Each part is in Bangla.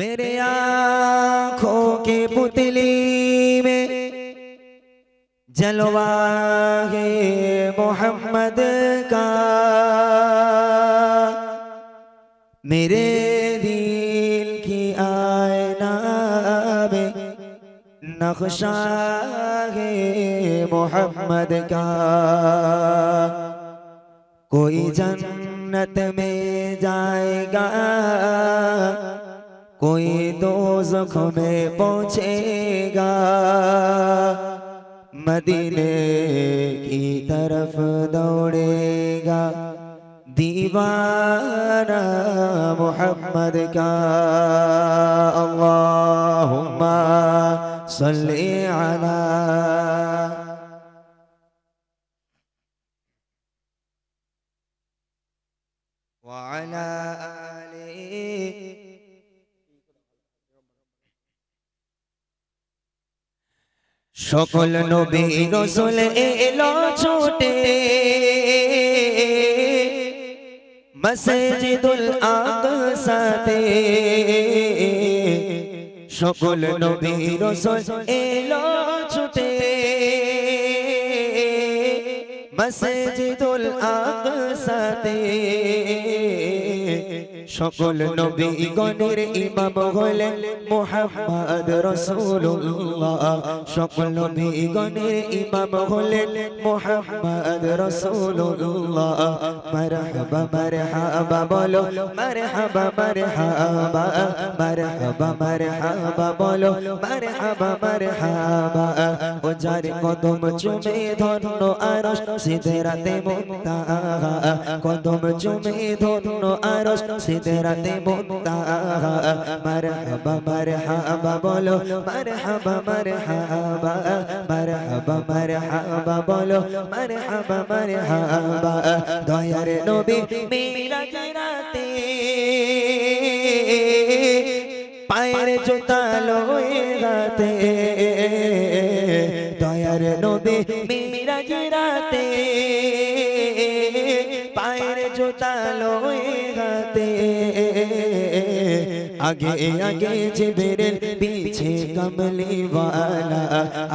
मेरे आँखों के पुतली में जलवा है मोहम्मद का। मेरे दिल की आयना में नक्शा है मोहम्मद का। कोई जन्नत में जाएगा। कोई दोजख में पहुंचेगा मदीने की तरफ दौड़ेगा दीवाना मोहम्मद का अल्लाहुम्मा सल्ली अला وعلى آله সকল নবী রসুল এলো ছোটে। মসজিদুল আকসাতে। সকল নবী রসুল এলো ছুটে। মসজিদুল আকসাতে। সকল নবী গণের ইমাম হলেন মোহাম্মদ রসুল্লাহ সকল নবী গণের ইমাম হলেন মোহাম্মদ রসুল্লাহ মারহাবা মারহাবা বলো মারহাবা মারহাবা মারহাবা মারহাবা বলো মারহাবা মারহাবা। যার কদম চুমে ধন্য আরশ সিদরাতে মুন্তাহা কদম চুমে ধন্য আরশ সিদরাতে মুন্তাহা মারহাবা মারহাবা বলো, মারহাবা মারহাবা। মারহাবা মারহাবা বলো, মারহাবা মারহাবা। দয়ার নবী মিরাজ রাতে পায়ের জুতা লয়ে রাতে দয়ার নবী মেরা গিরাতে পায়ের জোতা লয়ে হাতে আগে আগে জিবরিল पीछे कमली वाला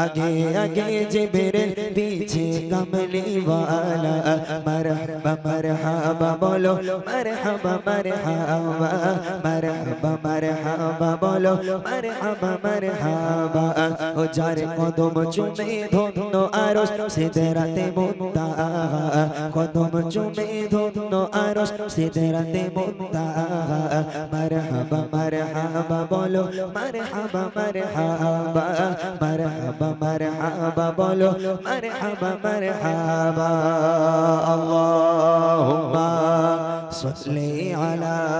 आगे आगे जिबरिल पीछे कमली वाला मरहबा मरहबा बोलो मरहबा मरहबा मरहबा मरहबा बोलो मरहबा मरहबा ও যার কদম চুমে ধন্য আরশ সিদরাতে মুন্তাহা কদম চুমে ধন্য আরশ সিদরাতে মুন্তাহা মারহাবা মারহাবা বলো মারহাবা মারহাবা মারহাবা মারহাবা বলো মারহাবা মারহাবা আল্লাহুম্মা সাল্লি আলা